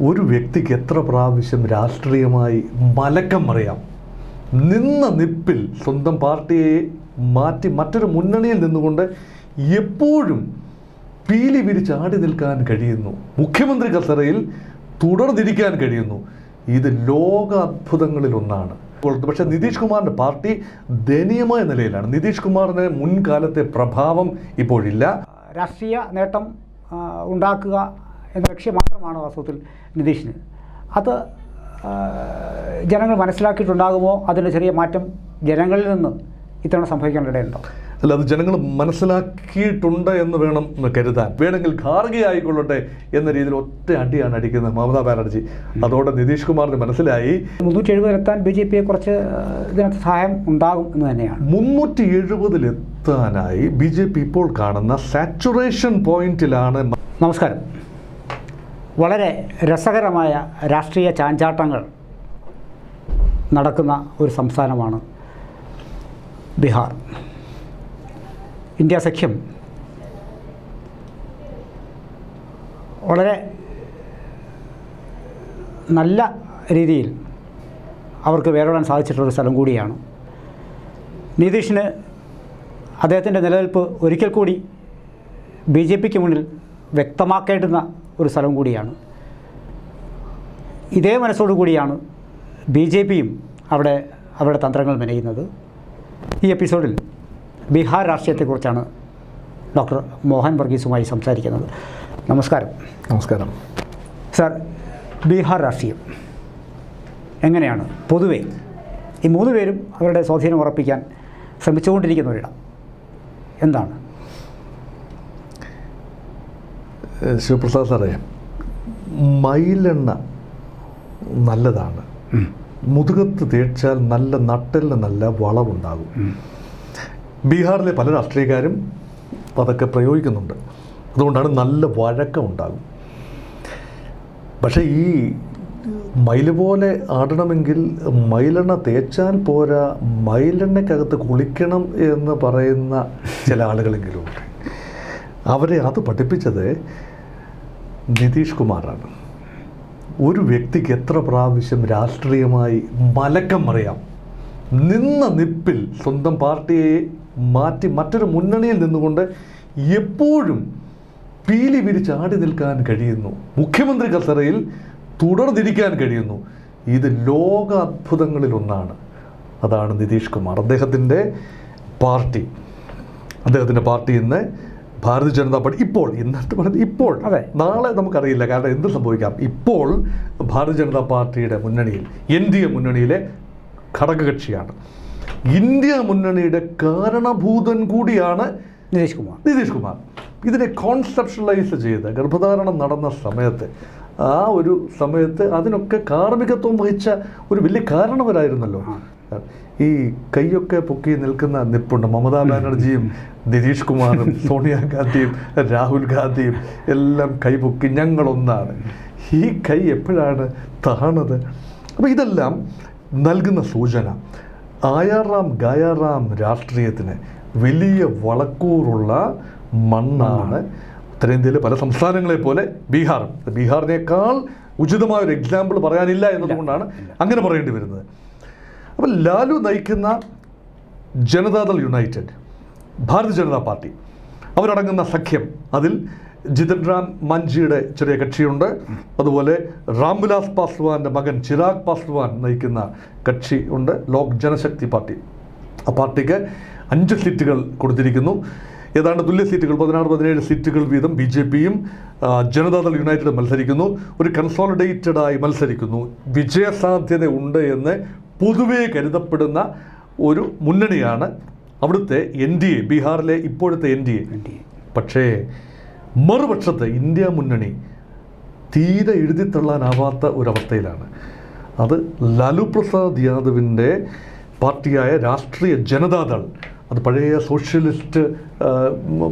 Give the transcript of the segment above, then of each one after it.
ഒരു വ്യക്തിക്ക് എത്ര പ്രാവശ്യം രാഷ്ട്രീയമായി മലക്കം മറിയാം നിന്ന നിപ്പിൽ സ്വന്തം പാർട്ടിയെ മാറ്റി മറ്റൊരു മുന്നണിയിൽ നിന്നുകൊണ്ട് എപ്പോഴും പീലി വിരിച്ചാടി നിൽക്കാൻ കഴിയുന്നു. മുഖ്യമന്ത്രി കസറയിൽ തുടർന്നിരിക്കാൻ കഴിയുന്നു. ഇത് ലോക അത്ഭുതങ്ങളിലൊന്നാണ് പക്ഷേ നിതീഷ് കുമാറിന്റെ പാർട്ടി ദയനീയമായ നിലയിലാണ്. നിതീഷ് കുമാറിന് മുൻകാലത്തെ പ്രഭാവം ഇപ്പോഴില്ല. രാഷ്ട്രീയ നേട്ടം ഉണ്ടാക്കുക എന്ന ലക്ഷ്യം മാത്രമാണ് വാസ്തവത്തിൽ നിതീഷിന്. അത് ജനങ്ങൾ മനസ്സിലാക്കിയിട്ടുണ്ടാകുമോ? അതിന് ചെറിയ മാറ്റം ജനങ്ങളിൽ നിന്ന് ഇത്തവണ സംഭവിക്കാനിടയുണ്ടോ? അല്ല അത് ജനങ്ങൾ മനസ്സിലാക്കിയിട്ടുണ്ട് എന്ന് വേണം കരുതാൻ. വേണമെങ്കിൽ ഖാർഗെ ആയിക്കൊള്ളട്ടെ എന്ന രീതിയിൽ ഒറ്റ അടിയാണ് അടിക്കുന്നത് മമതാ ബാനർജി. അതോടെ നിതീഷ് കുമാറിന് മനസ്സിലായി. മുന്നൂറ്റി എഴുപതിലെത്താൻ ബി ജെ പിയെ കുറച്ച് ഇതിനകത്ത് സഹായം ഉണ്ടാകും എന്ന് തന്നെയാണ്. മുന്നൂറ്റി എഴുപതിലെത്താനായി ബി ജെ പി ഇപ്പോൾ കാണുന്ന സാച്ചുറേഷൻ പോയിന്റിലാണ് നമസ്കാരം. വളരെ രസകരമായ രാഷ്ട്രീയ ചാഞ്ചാട്ടങ്ങൾ നടക്കുന്ന ഒരു സംസ്ഥാനമാണ് ബീഹാർ. ഇന്ത്യ സഖ്യം വളരെ നല്ല രീതിയിൽ അവർക്ക് വേരോടാൻ സാധിച്ചിട്ടുള്ളൊരു സ്ഥലം കൂടിയാണ്. നിതീഷിന് അദ്ദേഹത്തിന്റെ നിലനിൽപ്പ് ഒരിക്കൽ കൂടി ബി ജെ പിക്ക് മുന്നിൽ വ്യക്തമാക്കേണ്ടുന്ന ഒരു സ്ഥലം കൂടിയാണ്. ഇതേ മനസ്സോടു കൂടിയാണ് ബി ജെ പിയും അവിടെ അവരുടെ തന്ത്രങ്ങൾ മെനയുന്നത്. ഈ എപ്പിസോഡിൽ ബീഹാർ രാഷ്ട്രീയത്തെക്കുറിച്ചാണ് ഡോക്ടർ മോഹൻ വർഗീസുമായി സംസാരിക്കുന്നത്. നമസ്കാരം. നമസ്കാരം. സാർ ബീഹാർ രാഷ്ട്രീയം എങ്ങനെയാണ്? പൊതുവെ ഈ മൂന്ന് പേരും അവരുടെ സ്വാധീനം ഉറപ്പിക്കാൻ ശ്രമിച്ചുകൊണ്ടിരിക്കുന്ന ഒരിടം. എന്താണ്? ശിവപ്രസാദ് സാറേ മയിലെണ്ണ നല്ലതാണ്. മുതുകത്ത് തേച്ചാൽ നല്ല നട്ടലിന് നല്ല വളവുണ്ടാകും. ബീഹാറിലെ പല രാഷ്ട്രീയക്കാരും അതൊക്കെ പ്രയോഗിക്കുന്നുണ്ട്. അതുകൊണ്ടാണ് നല്ല വഴക്കം ഉണ്ടാകും പക്ഷേ ഈ മയിൽ പോലെ ആടണമെങ്കിൽ മയിലെണ്ണ തേച്ചാൽ പോരാ മയിലെണ്ണയ്ക്കകത്ത് കുളിക്കണം എന്ന് പറയുന്ന ചില ആളുകളെങ്കിലും ഉണ്ട്. അവരെ അത് പഠിപ്പിച്ചത് നിതീഷ് കുമാറാണ്. ഒരു വ്യക്തിക്ക് എത്ര പ്രാവശ്യം രാഷ്ട്രീയമായി മലക്കം അറിയാം നിന്ന നിപ്പിൽ സ്വന്തം പാർട്ടിയെ മാറ്റി മറ്റൊരു മുന്നണിയിൽ നിന്നുകൊണ്ട് എപ്പോഴും പീലി വിരിച്ചാടി നിൽക്കാൻ കഴിയുന്നു. മുഖ്യമന്ത്രി കസറയിൽ തുടർന്നിരിക്കാൻ കഴിയുന്നു. ഇത് ലോക അത്ഭുതങ്ങളിലൊന്നാണ് അതാണ് നിതീഷ് കുമാർ. അദ്ദേഹത്തിന്റെ പാർട്ടി. അദ്ദേഹത്തിന്റെ പാർട്ടി ഇന്ന് ഭാരതീയ ജനതാ പാർട്ടി ഇപ്പോൾ ഇന്നത്തെ പറയുന്നത് ഇപ്പോൾ അതെ. നാളെ നമുക്കറിയില്ല. കാരണം എന്ത് സംഭവിക്കാം? ഇപ്പോൾ ഭാരതീയ ജനതാ പാർട്ടിയുടെ മുന്നണിയിൽ എൻ ഡി എ മുന്നണിയിലെ ഘടകകക്ഷിയാണ്. ഇന്ത്യ മുന്നണിയുടെ കാരണഭൂതൻ കൂടിയാണ് നിതീഷ് കുമാർ. നിതീഷ് കുമാർ. ഇതിനെ കോൺസെപ്ഷലൈസ് ചെയ്ത് ഗർഭധാരണം നടന്ന സമയത്ത് ആ ഒരു സമയത്ത് അതിനൊക്കെ കാർമ്മികത്വം വഹിച്ച ഒരു വലിയ കാരണവരായിരുന്നല്ലോ. ഈ കൈയൊക്കെ പൊക്കി നിൽക്കുന്ന നിപ്പുണ്ട്. മമതാ ബാനർജിയും നിതീഷ് കുമാറും സോണിയാഗാന്ധിയും രാഹുൽ ഗാന്ധിയും എല്ലാം കൈ പൊക്കി ഞങ്ങളൊന്നാണ്. ഈ കൈ എപ്പോഴാണ് താണത് അപ്പോൾ ഇതെല്ലാം നൽകുന്ന സൂചന. ആയാറാം ഗായാറാം രാഷ്ട്രീയത്തിന് വലിയ വളക്കൂറുള്ള മണ്ണാണ് ഉത്തരേന്ത്യയിലെ പല സംസ്ഥാനങ്ങളെ പോലെ ബീഹാർ ബീഹാറിനേക്കാൾ ഉചിതമായ ഒരു എക്സാമ്പിൾ പറയാനില്ല എന്നതുകൊണ്ടാണ് അങ്ങനെ പറയേണ്ടി വരുന്നത്. അപ്പോൾ ലാലു നയിക്കുന്ന ജനതാദൾ യുണൈറ്റഡ് ഭാരതീയ ജനതാ പാർട്ടി. അവരടങ്ങുന്ന സഖ്യം അതിൽ ജിതൻ റാം മഞ്ജിയുടെ ചെറിയ കക്ഷിയുണ്ട്. അതുപോലെ രാംവിലാസ് പാസ്വാന്റെ മകൻ ചിരാഗ് പാസ്വാൻ നയിക്കുന്ന കക്ഷി ഉണ്ട് ലോക് ജനശക്തി പാർട്ടി. ആ പാർട്ടിക്ക് അഞ്ച് സീറ്റുകൾ കൊടുത്തിരിക്കുന്നു. ഏതാണ്ട് തുല്യ സീറ്റുകൾ പതിനാറ് പതിനേഴ് സീറ്റുകൾ വീതം ബി ജെ പിയും ജനതാദൾ യുണൈറ്റഡ് മത്സരിക്കുന്നു. ഒരു കൺസോളിഡേറ്റഡായി മത്സരിക്കുന്നു. വിജയസാധ്യത ഉണ്ട് എന്ന് പൊതുവേ കരുതപ്പെടുന്ന ഒരു മുന്നണിയാണ് അവിടുത്തെ എൻ ഡി എ ബീഹാറിലെ ഇപ്പോഴത്തെ എൻ ഡി എ. പക്ഷേ മറുപക്ഷത്ത് ഇന്ത്യ മുന്നണി തീരെ എഴുതിത്തള്ളാനാവാത്ത ഒരവസ്ഥയിലാണ്. അത് ലാലു പ്രസാദ് യാദവിന്റെ പാർട്ടിയായ രാഷ്ട്രീയ ജനതാദൾ അത് പഴയ സോഷ്യലിസ്റ്റ്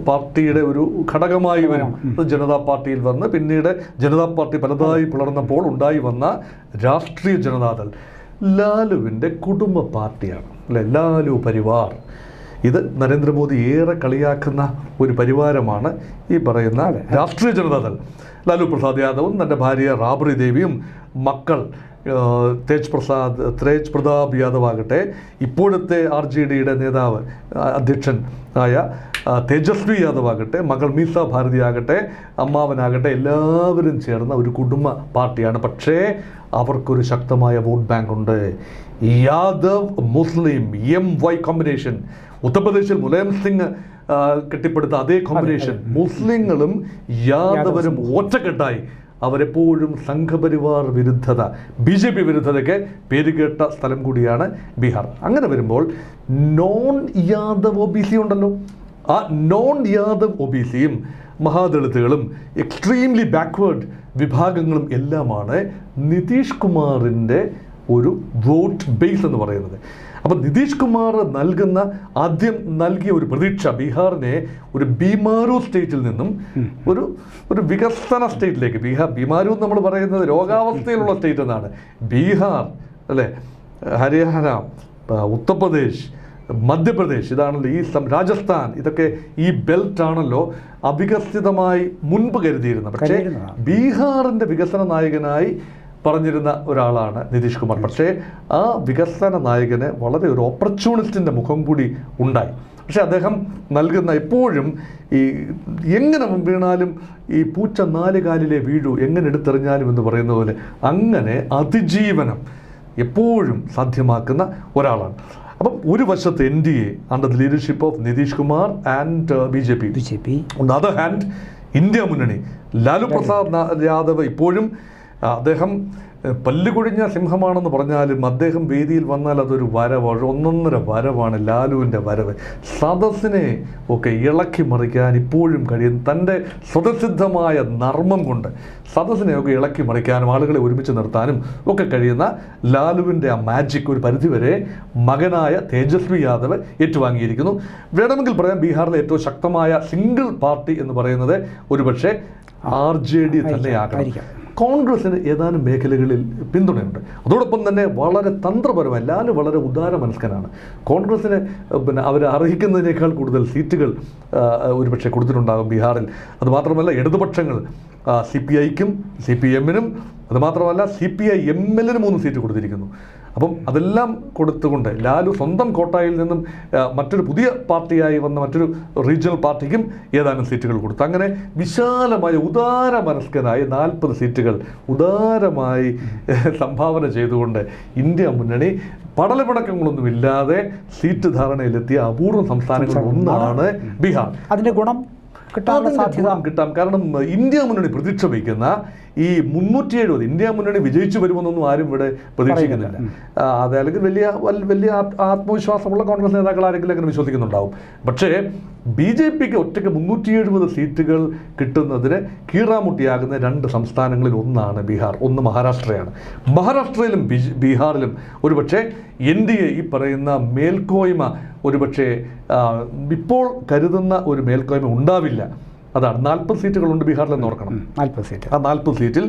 പാർട്ടിയുടെ ഒരു ഘടകമായി വരും. അത് ജനതാ പാർട്ടിയിൽ വന്ന് പിന്നീട് ജനതാ പാർട്ടി പലതായി പിളർന്നപ്പോൾ ഉണ്ടായി വന്ന രാഷ്ട്രീയ ജനതാദൾ. ലാലുവിന്റെ കുടുംബ പാർട്ടിയാണ്. അല്ലെ? ലാലു പരിവാർ. ഇത് നരേന്ദ്രമോദി ഏറെ കളിയാക്കുന്ന ഒരു പരിവാരമാണ് ഈ പറയുന്ന രാഷ്ട്രീയ ജനതാദൾ. ലാലു പ്രസാദ് യാദവും തന്റെ ഭാര്യ റാബ്രി ദേവിയും മക്കൾ തേജ് പ്രസാദ് തേജ് പ്രതാപ് യാദവ് ആകട്ടെ ഇപ്പോഴത്തെ ആർ ജെ ഡിയുടെ നേതാവ് അധ്യക്ഷൻ ആയ തേജസ്വി യാദവ് ആകട്ടെ മകൾ മീസ ഭാരതി ആകട്ടെ അമ്മാവനാകട്ടെ എല്ലാവരും ചേർന്ന ഒരു കുടുംബ പാർട്ടിയാണ്. പക്ഷേ അവർക്കൊരു ശക്തമായ വോട്ട് ബാങ്ക് ഉണ്ട്. യാദവ് മുസ്ലിം എം വൈ കോമ്പിനേഷൻ ഉത്തർപ്രദേശിൽ മുലായം സിംഗ് കെട്ടിപ്പടുത്ത അതേ കോമ്പിനേഷൻ മുസ്ലിങ്ങളും യാദവരും ഒറ്റക്കെട്ടായി. അവരെപ്പോഴും സംഘപരിവാർ വിരുദ്ധത ബി ജെ പി വിരുദ്ധതയ്ക്ക് പേരുകേട്ട സ്ഥലം കൂടിയാണ് ബീഹാർ. അങ്ങനെ വരുമ്പോൾ non Yadav O B C ഉണ്ടല്ലോ. ആ നോൺ യാദവ് ഒ ബി സിയും മഹാദളിതുകളും എക്സ്ട്രീംലി ബാക്ക്വേർഡ് വിഭാഗങ്ങളും എല്ലാമാണ് നിതീഷ് കുമാറിന്റെ ഒരു വോട്ട് ബേസ് എന്ന് പറയുന്നത്. അപ്പം നിതീഷ് കുമാർ നൽകുന്ന ആദ്യം നൽകിയ ഒരു പ്രതീക്ഷ ബീഹാറിനെ ഒരു ബീമാരു സ്റ്റേറ്റിൽ നിന്നും ഒരു ഒരു വികസന സ്റ്റേറ്റിലേക്ക് ബീഹാർ ബീമാരു എന്ന് നമ്മൾ പറയുന്നത് രോഗാവസ്ഥയിലുള്ള സ്റ്റേറ്റ് എന്നാണ്. ബീഹാർ അല്ലേ? ഹരിയാന ഉത്തർപ്രദേശ് മധ്യപ്രദേശ് ഇതാണല്ലോ ഈ രാജസ്ഥാൻ ഇതൊക്കെ ഈ ബെൽറ്റ് ആണല്ലോ അവികസിതമായി മുൻപ് കരുതിയിരുന്നത്. പക്ഷേ ബീഹാറിന്റെ ബീഹാറിന്റെ വികസന നായകനായി പറഞ്ഞിരുന്ന ഒരാളാണ് നിതീഷ് കുമാർ. പക്ഷേ ആ വികസന നായകന് വളരെ ഒരു ഓപ്പർച്യൂണിസ്റ്റിന്റെ മുഖം കൂടി ഉണ്ടായി. പക്ഷേ അദ്ദേഹം നൽകുന്ന എപ്പോഴും ഈ എങ്ങനെ വീണാലും ഈ പൂച്ച നാല് കാലിലെ വീഴു എങ്ങനെ എടുത്തെറിഞ്ഞാലും എന്ന് പറയുന്ന പോലെ അങ്ങനെ അതിജീവനം എപ്പോഴും സാധ്യമാക്കുന്ന ഒരാളാണ്. അപ്പം ഒരു വശത്ത് N D A under the leadership of Nitish Kumar and B J P B J P on other hand India മുന്നണി ലാലു പ്രസാദ് യാദവ് ഇപ്പോഴും അദ്ദേഹം ഏഹ്, പല്ലുകൊഴിഞ്ഞ സിംഹമാണെന്ന് പറഞ്ഞാലും അദ്ദേഹം വേദിയിൽ വന്നാൽ അതൊരു വരവ് ഒന്നൊന്നര വരവാണ് ലാലുവിന്റെ വരവ്. സദസ്സിനെ ഒക്കെ ഇളക്കി മറിക്കാൻ ഇപ്പോഴും കഴിയും തന്റെ സ്വതസിദ്ധമായ നർമ്മം കൊണ്ട്. സദസ്സിനെ ഒക്കെ ഇളക്കി മറിക്കാനും ആളുകളെ ഒരുമിച്ച് നിർത്താനും ഒക്കെ കഴിയുന്ന ലാലുവിന്റെ ആ മാജിക് ഒരു പരിധിവരെ മകനായ തേജസ്വി യാദവ് ഏറ്റുവാങ്ങിയിരിക്കുന്നു. വേണമെങ്കിൽ പറയാം ബീഹാറിലെ ഏറ്റവും ശക്തമായ സിംഗിൾ പാർട്ടി എന്ന് പറയുന്നത് ഒരുപക്ഷെ ആർ ജെ ഡി തന്നെയാകണം. ആയിരിക്കാം. കോൺഗ്രസിന് ഏതാനും മേഖലകളിൽ പിന്തുണയുണ്ട്. അതോടൊപ്പം തന്നെ വളരെ തന്ത്രപരമായി ലാൽ വളരെ ഉദാര മനസ്കനാണ്. കോൺഗ്രസിന് പിന്നെ അവർ അർഹിക്കുന്നതിനേക്കാൾ കൂടുതൽ സീറ്റുകൾ ഒരുപക്ഷെ കൊടുത്തിട്ടുണ്ടാകും ബീഹാറിൽ. അതുമാത്രമല്ല ഇടതുപക്ഷങ്ങൾ സി പി ഐക്കും സി പി എമ്മിനും അതുമാത്രമല്ല സി പി ഐ എം എല്ലിന് മൂന്ന് സീറ്റ് കൊടുത്തിരിക്കുന്നു. അപ്പം അതെല്ലാം കൊടുത്തുകൊണ്ട് ലാലു സ്വന്തം കോട്ടായിൽ നിന്നും മറ്റൊരു പുതിയ പാർട്ടിയായി വന്ന മറ്റൊരു റീജിയണൽ പാർട്ടിക്കും ഏതാനും സീറ്റുകൾ കൊടുത്തു. അങ്ങനെ വിശാലമായ ഉദാര മനസ്കനായ നാൽപ്പത് സീറ്റുകൾ ഉദാരമായി സംഭാവന ചെയ്തുകൊണ്ട് ഇന്ത്യ മുന്നണി പടലപ്പിണക്കങ്ങളൊന്നുമില്ലാതെ സീറ്റ് ധാരണയിലെത്തിയ അപൂർവ സംസ്ഥാനങ്ങളിൽ ഒന്നാണ് ബീഹാർ. അതിന്റെ ഗുണം കിട്ടാൻ സാധ്യത. കിട്ടാം. കാരണം ഇന്ത്യ മുന്നണി പ്രതീക്ഷ വയ്ക്കുന്ന ഈ മുന്നൂറ്റി എഴുപത് ഇന്ത്യ മുന്നണി വിജയിച്ചു വരുമെന്നൊന്നും ആരും ഇവിടെ പ്രതീക്ഷിക്കുന്നില്ല. അത് അല്ലെങ്കിൽ വലിയ വലിയ ആത്മവിശ്വാസമുള്ള കോൺഗ്രസ് നേതാക്കൾ ആരെങ്കിലും അങ്ങനെ വിശ്വസിക്കുന്നുണ്ടാവും. പക്ഷേ ബി ജെ പിക്ക് ഒറ്റയ്ക്ക് മുന്നൂറ്റി എഴുപത് സീറ്റുകൾ കിട്ടുന്നതിന് കീറാമുട്ടിയാകുന്ന രണ്ട് സംസ്ഥാനങ്ങളിൽ ഒന്നാണ് ബീഹാർ ഒന്ന് മഹാരാഷ്ട്രയാണ്. മഹാരാഷ്ട്രയിലും ബീഹാറിലും ഒരുപക്ഷെ എൻ ഡി എ ഈ പറയുന്ന മേൽക്കോയ്മ ഒരുപക്ഷെ ഇപ്പോൾ കരുതുന്ന ഒരു മേൽക്കോയ്മ ഉണ്ടാവില്ല. അതാണ്. നാൽപ്പത് സീറ്റുകളുണ്ട് ബീഹാറിൽ എന്ന് ഓർക്കണം. നാൽപ്പത് സീറ്റ്. ആ നാൽപ്പത് സീറ്റിൽ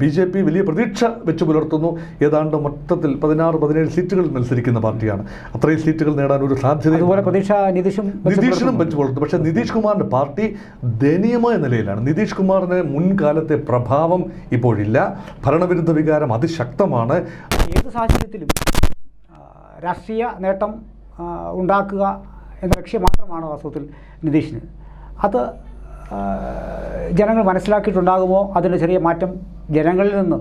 ബി ജെ പി വലിയ പ്രതീക്ഷ വെച്ച് പുലർത്തുന്നു. ഏതാണ്ട് മൊത്തത്തിൽ പതിനാറ് പതിനേഴ് സീറ്റുകൾ മത്സരിക്കുന്ന പാർട്ടിയാണ്. അത്രയും സീറ്റുകൾ നേടാൻ ഒരു സാധ്യത അതുപോലെ പ്രതീക്ഷ നിതീഷും നിതീഷിനും വെച്ച് പുലർത്തും പക്ഷേ നിതീഷ് കുമാറിന്റെ പാർട്ടി ദയനീയമായ നിലയിലാണ്. നിതീഷ് കുമാറിന് മുൻകാലത്തെ പ്രഭാവം ഇപ്പോഴില്ല. ഭരണവിരുദ്ധ വികാരം അതിശക്തമാണ്. ഏത് സാഹചര്യത്തിലും രാഷ്ട്രീയ നേട്ടം ഉണ്ടാക്കുക എന്ന ലക്ഷ്യം മാത്രമാണ് വാസ്തവത്തിൽ നിതീഷിന്? അത് ജനങ്ങൾ മനസ്സിലാക്കിയിട്ടുണ്ടാകുമോ? അതിന് ചെറിയ മാറ്റം ജനങ്ങളിൽ നിന്ന്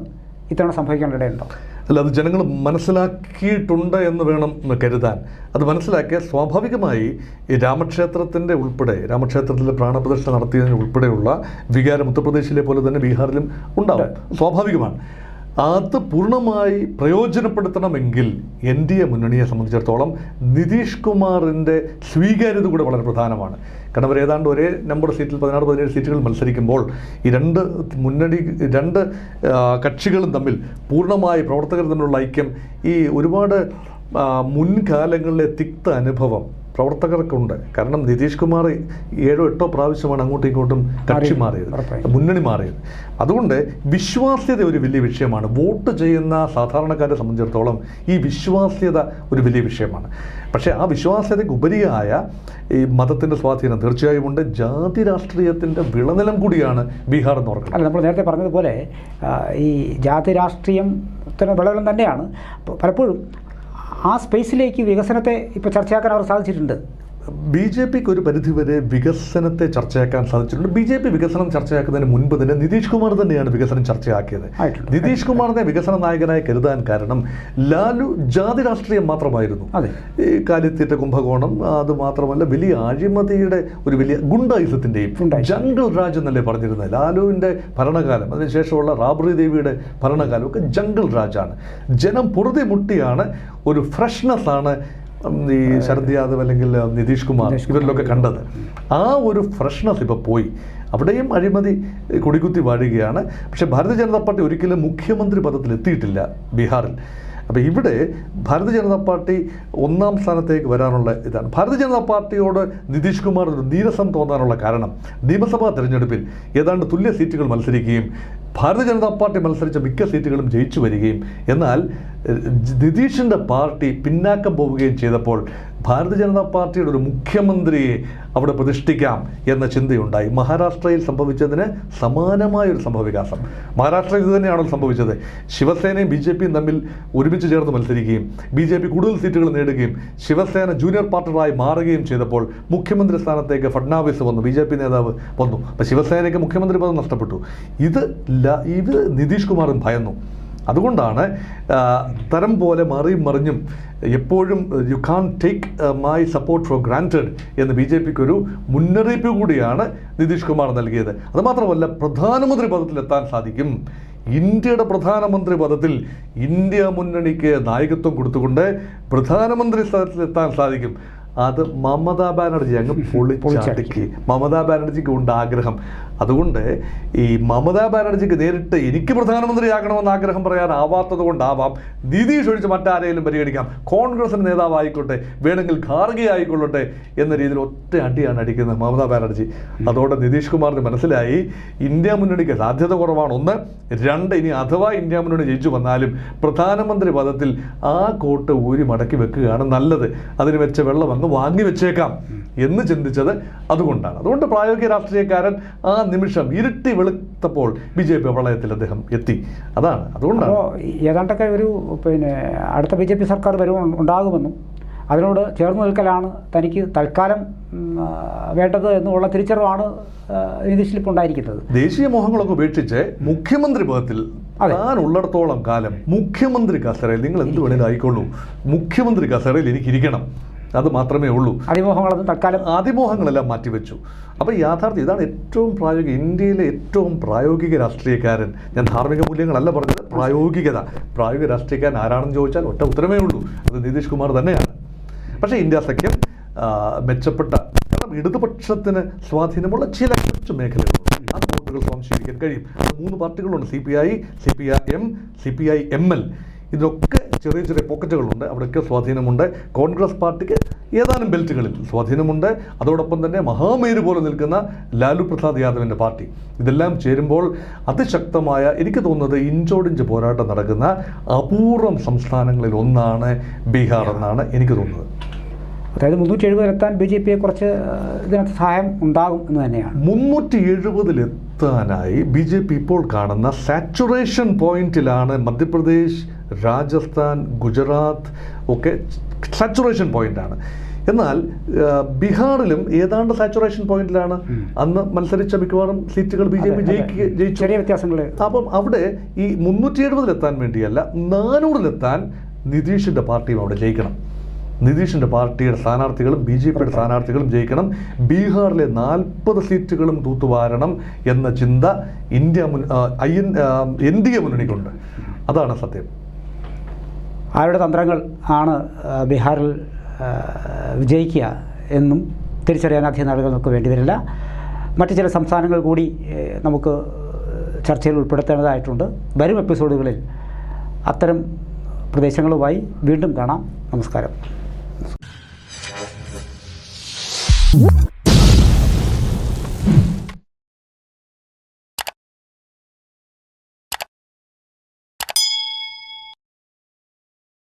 ഇത്തവണ സംഭവിക്കാനിടയുണ്ടോ അല്ല അത് ജനങ്ങൾ മനസ്സിലാക്കിയിട്ടുണ്ട് എന്ന് വേണം കരുതാൻ. അത് മനസ്സിലാക്കിയ സ്വാഭാവികമായി ഈ രാമക്ഷേത്രത്തിന്റെ ഉൾപ്പെടെ രാമക്ഷേത്രത്തിൽ പ്രാണപ്രദർശനം നടത്തിയതിന് ഉൾപ്പെടെയുള്ള വികാരം ഉത്തർപ്രദേശിലെ പോലെ തന്നെ ബീഹാറിലും ഉണ്ടാവും. സ്വാഭാവികമാണ്. അത് പൂർണമായി പ്രയോജനപ്പെടുത്തണമെങ്കിൽ എൻ ഡി എ മുന്നണിയെ സംബന്ധിച്ചിടത്തോളം നിതീഷ് കുമാറിന്റെ സ്വീകാര്യത കൂടെ വളരെ പ്രധാനമാണ്. കാരണം അവർ ഏതാണ്ട് ഒരേ നമ്പർ സീറ്റിൽ പതിനാറ് പതിനേഴ് സീറ്റുകൾ മത്സരിക്കുമ്പോൾ ഈ രണ്ട് മുന്നണി രണ്ട് കക്ഷികളും തമ്മിൽ പൂർണമായി പ്രവർത്തകർ തമ്മിലുള്ള ഐക്യം ഈ ഒരുപാട് മുൻകാലങ്ങളിലെ തിക്ത അനുഭവം പ്രവർത്തകർക്കുണ്ട്. കാരണം നിതീഷ് കുമാർ ഏഴോ എട്ടോ പ്രാവശ്യമാണ് അങ്ങോട്ടും ഇങ്ങോട്ടും കക്ഷി മാറിയത്. മുന്നണി മാറിയത്. അതുകൊണ്ട് വിശ്വാസ്യത ഒരു വലിയ വിഷയമാണ്. വോട്ട് ചെയ്യുന്ന സാധാരണക്കാരെ സംബന്ധിച്ചിടത്തോളം ഈ വിശ്വാസ്യത ഒരു വലിയ വിഷയമാണ്. പക്ഷേ ആ വിശ്വാസ്യതയ്ക്ക് ഉപരിയായ ഈ മതത്തിന്റെ സ്വാധീനം തീർച്ചയായും ഉണ്ട്. ജാതി രാഷ്ട്രീയത്തിന്റെ വിളനിലം കൂടിയാണ് ബീഹാർ എന്ന് പറയുന്നത് അല്ല നമ്മൾ നേരത്തെ പറഞ്ഞതുപോലെ ഈ ജാതി രാഷ്ട്രീയം വിളകളും തന്നെയാണ്. പലപ്പോഴും ആ സ്പേസിലേക്ക് വികസനത്തെ ഇപ്പോൾ ചർച്ചയാക്കാൻ അവർ സാധിച്ചിട്ടുണ്ട്. ബി ജെ പിക്ക് ഒരു പരിധിവരെ വികസനത്തെ ചർച്ചയാക്കാൻ സാധിച്ചിട്ടുണ്ട്. ബി ജെ പി വികസനം ചർച്ചയാക്കുന്നതിന് മുൻപ് തന്നെ നിതീഷ് കുമാർ തന്നെയാണ് വികസനം ചർച്ചയാക്കിയത്. നിതീഷ് കുമാറിനെ വികസന നായകനായി കരുതാൻ കാരണം ലാലു ജാതി രാഷ്ട്രീയം മാത്രമായിരുന്നു. ഈ കാലിത്തീറ്റ കുംഭകോണം അത് മാത്രമല്ല വലിയ അഴിമതിയുടെ ഒരു വലിയ ഗുണ്ടായുസത്തിന്റെയും ഗുണ്ടായുസം. ജംഗിൾ രാജ് എന്നല്ലേ പറഞ്ഞിരുന്നത്. ലാലുവിന്റെ ഭരണകാലം അതിനുശേഷമുള്ള റാബ്രി ദേവിയുടെ ഭരണകാലം ഒക്കെ ജംഗിൾ രാജാണ്. ജനം പൊറുതി മുട്ടിയാണ് ഒരു ഫ്രഷ്നെസ് ആണ് ഉം, ഈ ശരത് യാദവ് അല്ലെങ്കിൽ നിതീഷ് കുമാർ. ഇവരിലൊക്കെ കണ്ടത്. ആ ഒരു ഫ്രഷ്നസ് ഇപ്പോൾ പോയി. അവിടെയും അഴിമതി കുടികുത്തി കൊടികുത്തി വാഴുകയാണ്. പക്ഷേ ഭാരതീയ ജനതാ പാർട്ടി ഒരിക്കലും മുഖ്യമന്ത്രി പദത്തിൽ എത്തിയിട്ടില്ല ബീഹാറിൽ. അപ്പോൾ ഇവിടെ ഭാരതീയ ജനതാ പാർട്ടി ഒന്നാം സ്ഥാനത്തേക്ക് വരാനുള്ള ഇതാണ്. ഭാരതീയ ജനതാ പാർട്ടിയോട് നിതീഷ് കുമാർ ഒരു നീരസം തോന്നാനുള്ള കാരണം നിയമസഭാ തെരഞ്ഞെടുപ്പിൽ ഏതാണ്ട് തുല്യ സീറ്റുകൾ മത്സരിക്കുകയും ഭാരതീയ ജനതാ പാർട്ടി മത്സരിച്ച മിക്ക സീറ്റുകളും ജയിച്ചു വരികയും എന്നാൽ നിതീഷിന്റെ പാർട്ടി പിന്നാക്കം പോവുകയും ചെയ്തപ്പോൾ ഭാരതീയ ജനതാ പാർട്ടിയുടെ ഒരു മുഖ്യമന്ത്രിയെ അവിടെ പ്രതിഷ്ഠിക്കാം എന്ന ചിന്തയുണ്ടായി. മഹാരാഷ്ട്രയിൽ സംഭവിച്ചതിന് സമാനമായ ഒരു സംഭവവികാസം. മഹാരാഷ്ട്രയിൽ ഇത് തന്നെയാണോ സംഭവിച്ചത്. ശിവസേനയും ബി ജെ പിയും തമ്മിൽ ഒരുമിച്ച് ചേർന്ന് മത്സരിക്കുകയും ബി ജെ പി കൂടുതൽ സീറ്റുകൾ നേടുകയും ശിവസേന ജൂനിയർ പാർട്ണറായി മാറുകയും ചെയ്തപ്പോൾ മുഖ്യമന്ത്രി സ്ഥാനത്തേക്ക് ഫഡ്നാവിസ് വന്നു ബി ജെ പി നേതാവ് വന്നു. അപ്പോൾ ശിവസേനയ്ക്ക് മുഖ്യമന്ത്രി പദം നഷ്ടപ്പെട്ടു. ഇത് ല- ഇത് നിതീഷ് കുമാറും ഭയന്നു. അതുകൊണ്ടാണ് തരം പോലെ മറിയും മറിഞ്ഞും എപ്പോഴും you can't take my support for granted എന്ന് ബി ജെ പിക്ക് ഒരു മുന്നറിയിപ്പ് കൂടിയാണ് നിതീഷ് കുമാർ നൽകിയത്. അതുമാത്രമല്ല പ്രധാനമന്ത്രി പദത്തിലെത്താൻ സാധിക്കും. ഇന്ത്യയുടെ പ്രധാനമന്ത്രി പദത്തിൽ ഇന്ത്യ മുന്നണിക്ക് നായകത്വം കൊടുത്തുകൊണ്ട് പ്രധാനമന്ത്രി സ്ഥലത്തിലെത്താൻ സാധിക്കും. അത് മമതാ ബാനർജി അങ്ങ് പൊളിച്ചടുക്കി. മമതാ ബാനർജിക്ക് ഉണ്ട് ആഗ്രഹം. അതുകൊണ്ട് ഈ മമതാ ബാനർജിക്ക് നേരിട്ട് എനിക്ക് പ്രധാനമന്ത്രിയാകണമെന്ന് ആഗ്രഹം പറയാനാവാത്തത് കൊണ്ടാവാം നിതീഷ് ഒഴിച്ച് മറ്റാരെയും പരിഗണിക്കാം. കോൺഗ്രസിന്റെ നേതാവായിക്കോട്ടെ വേണമെങ്കിൽ ഖാർഗെ ആയിക്കൊള്ളട്ടെ എന്ന രീതിയിൽ ഒറ്റ അടിയാണ് അടിക്കുന്നത് മമതാ ബാനർജി. അതോടെ നിതീഷ് കുമാറിന് മനസ്സിലായി ഇന്ത്യ മുന്നണിക്ക് സാധ്യത കുറവാണ്. ഒന്ന് രണ്ട് ഇനി അഥവാ ഇന്ത്യ മുന്നണി ജയിച്ചു വന്നാലും പ്രധാനമന്ത്രി പദത്തിൽ ആ കോട്ട് ഊരി മടക്കി വെക്കുകയാണ് നല്ലത്. അതിന് വെച്ച വെള്ളം അങ്ങ് വാങ്ങി വെച്ചേക്കാം എന്ന് ചിന്തിച്ചത് അതുകൊണ്ടാണ്. അതുകൊണ്ട് പ്രായോഗിക രാഷ്ട്രീയക്കാരൻ ആ നിമിഷം ഇരുട്ടി വെളുത്തപ്പോൾ ബി ജെ പി പ്രളയത്തിൽ അദ്ദേഹം എത്തി. അതാണ്. അതുകൊണ്ടാണ്. ഏതാണ്ടൊക്കെ ഒരു പിന്നെ അടുത്ത ബി ജെ പി സർക്കാർ വരും ഉണ്ടാകുമെന്നും അതിനോട് ചേർന്ന് നിൽക്കലാണ് തനിക്ക് തൽക്കാലം വേണ്ടത് എന്നുള്ള തിരിച്ചറിവാണ് നിതീഷിലിപ്പോൾ ഉണ്ടായിരിക്കുന്നത്. ദേശീയ മോഹങ്ങളൊക്കെ ഉപേക്ഷിച്ച് മുഖ്യമന്ത്രി പദത്തിൽ ഞാൻ ഉള്ളിടത്തോളം കാലം മുഖ്യമന്ത്രി കസേരയിൽ നിങ്ങൾ എന്ത് വേണേലും ആയിക്കൊള്ളൂ മുഖ്യമന്ത്രി കസേരയിൽ എനിക്ക് ഇരിക്കണം അത് മാത്രമേ ഉള്ളൂ. അതിമോഹങ്ങളൊന്നും തൽക്കാലം അതിമോഹങ്ങളെല്ലാം മാറ്റിവെച്ചു. അപ്പോൾ യാഥാർത്ഥ്യം ഇതാണ് ഏറ്റവും പ്രായോഗിക ഇന്ത്യയിലെ ഏറ്റവും പ്രായോഗിക രാഷ്ട്രീയക്കാരൻ. ഞാൻ ധാർമ്മിക മൂല്യങ്ങളല്ല പറഞ്ഞത് പ്രായോഗികത. പ്രായോഗിക രാഷ്ട്രീയക്കാരൻ ആരാണെന്ന് ചോദിച്ചാൽ ഒറ്റ ഉത്തരമേ ഉള്ളൂ. അത് നിതീഷ് കുമാർ തന്നെയാണ്. പക്ഷേ ഇന്ത്യ സഖ്യം മെച്ചപ്പെട്ട കാരണം ഇടതുപക്ഷത്തിന് സ്വാധീനമുള്ള ചില കുറച്ച് മേഖലകളുണ്ട്. ആ വോട്ടുകൾ സ്വാംശീകരിക്കാൻ കഴിയും. അത് മൂന്ന് പാർട്ടികളുണ്ട്. C P I C P I M C P I M L. ഇതിനൊക്കെ ചെറിയ ചെറിയ പോക്കറ്റുകളുണ്ട്. അവിടെയൊക്കെ സ്വാധീനമുണ്ട്. കോൺഗ്രസ് പാർട്ടിക്ക് ഏതാനും ബെൽറ്റുകളിൽ സ്വാധീനമുണ്ട്. അതോടൊപ്പം തന്നെ മഹാമേരു പോലെ നിൽക്കുന്ന ലാലു പ്രസാദ് യാദവിന്റെ പാർട്ടി. ഇതെല്ലാം ചേരുമ്പോൾ അതിശക്തമായ എനിക്ക് തോന്നുന്നത് ഇഞ്ചോടിഞ്ച് പോരാട്ടം നടക്കുന്ന അപൂർവം സംസ്ഥാനങ്ങളിൽ ഒന്നാണ് ബീഹാർ എന്നാണ് എനിക്ക് തോന്നുന്നത്. അതായത് മുന്നൂറ്റി എഴുപതിലെത്താൻ ബി ജെ പിയെ കുറച്ച് ഇതിനകത്ത് സഹായം ഉണ്ടാകും എന്ന് തന്നെയാണ്. മുന്നൂറ്റി എഴുപതിലെത്താനായി ബി ജെ പി ഇപ്പോൾ കാണുന്ന സാച്ചുറേഷൻ പോയിന്റിലാണ് മധ്യപ്രദേശ് രാജസ്ഥാൻ ഗുജറാത്ത് ഒക്കെ സാച്ചുറേഷൻ പോയിന്റാണ്. എന്നാൽ ബീഹാറിലും ഏതാണ്ട് സാച്ചുറേഷൻ പോയിന്റിലാണ്. അന്ന് മത്സരിച്ച മിക്കവാറും സീറ്റുകൾ ബി ജെ പി ജയിച്ചു. ചെറിയ വ്യത്യാസങ്ങൾ. അപ്പം അവിടെ ഈ മുന്നൂറ്റി എഴുപതിലെത്താൻ വേണ്ടിയല്ല നാനൂറിലെത്താൻ നിതീഷിന്റെ പാർട്ടിയും അവിടെ ജയിക്കണം. നിതീഷിന്റെ പാർട്ടിയുടെ സ്ഥാനാർത്ഥികളും ബി ജെ പിയുടെ സ്ഥാനാർത്ഥികളും ജയിക്കണം. ബീഹാറിലെ നാൽപ്പത് സീറ്റുകളും തൂത്തുവാരണം എന്ന ചിന്ത ഇന്ത്യ മുൻ I N N D A മുന്നണിക്കുണ്ട്. അതാണ് സത്യം. ആരുടെ തന്ത്രങ്ങൾ ആണ് ബീഹാറിൽ വിജയിക്കുക എന്നും തിരിച്ചറിയാൻ അധികം നാളുകൾ നമുക്ക് വേണ്ടിവരില്ല മറ്റു ചില സംസ്ഥാനങ്ങൾ കൂടി നമുക്ക് ചർച്ചയിൽ ഉൾപ്പെടുത്തേണ്ടതായിട്ടുണ്ട്. വരും എപ്പിസോഡുകളിൽ അത്തരം പ്രദേശങ്ങളുമായി വീണ്ടും കാണാം. നമസ്കാരം.